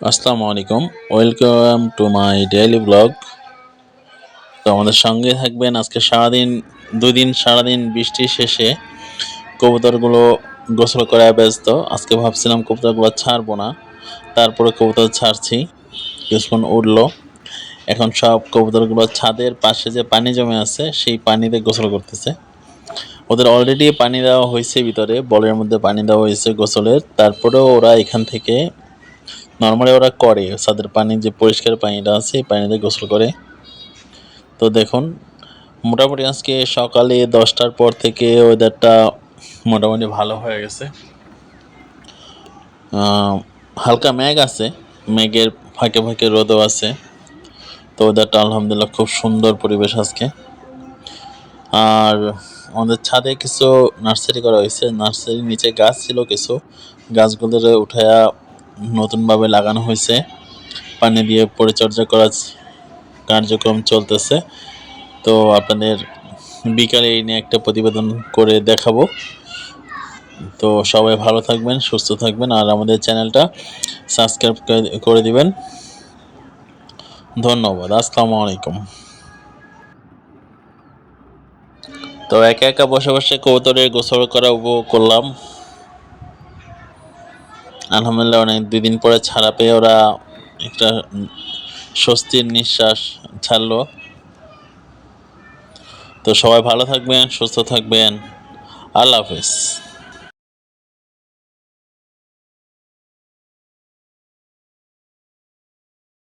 আসসালামু আলাইকুম welcome to my daily blog তো আমাদের সঙ্গে থাকবেন আজকে সারাদিন দুই দিন সারাদিন বৃষ্টি শেষে কবুতরগুলো গোসল করায় ব্যস্ত। আজকে ভাবছিলাম কবুতরগুলো ছাড়বো না, তারপরে কবুতর ছাড়ছি। কিছুক্ষণ উঠল, এখন সব কবুতরগুলো ছাদের পাশে যে পানি জমে আছে, সেই পানিতে গোসল করতেছে। ওদের অলরেডি পানি দেওয়া হয়েছে ভিতরে, বলের মধ্যে পানি দেওয়া হয়েছে গোসলের। তারপরেও ওরা এখান থেকে নর্মালি ওরা করে, ছাদের পানি যে পরিষ্কার পানিটা আছে, এই পানিতে গোসল করে। তো দেখুন, মোটামুটি আজকে সকালে দশটার পর থেকে ওয়েদারটা মোটামুটি ভালো হয়ে গেছে। হালকা মেঘ আছে, মেঘের ফাঁকে ফাঁকে রোদও আছে। তো ওয়েদারটা আলহামদুলিল্লাহ খুব সুন্দর পরিবেশ আজকে। আর আমাদের ছাদে কিছু নার্সারি করা হয়েছে নার্সারির নিচে গাছ ছিল কিছু। গাছগুলোরে উঠায়া নতুনভাবে লাগানো হয়েছে। পানি দিয়ে পরিচর্যা করা কার্যক্রম চলতেছে। তো আপনাদের বিকালে এই নিয়ে একটা প্রতিবেদন করে দেখাবো। তো সবাই ভালো থাকবেন, সুস্থ থাকবেন, আর আমাদের চ্যানেলটা সাবস্ক্রাইব করে দিবেন। ধন্যবাদ, আসসালামু আলাইকুম। তো একা একা বসে বসে কবুতরের গোসল করা উপভোগ করলাম। আলহামদুলিল্লাহ, অনেক দুই দিন পরে ছাড়া পেয়ে ওরা একটা স্বস্তির নিঃশ্বাস ছাড়লো। তো সবাই ভালো থাকবেন, সুস্থ থাকবেন। আল্লাহ হাফিজ।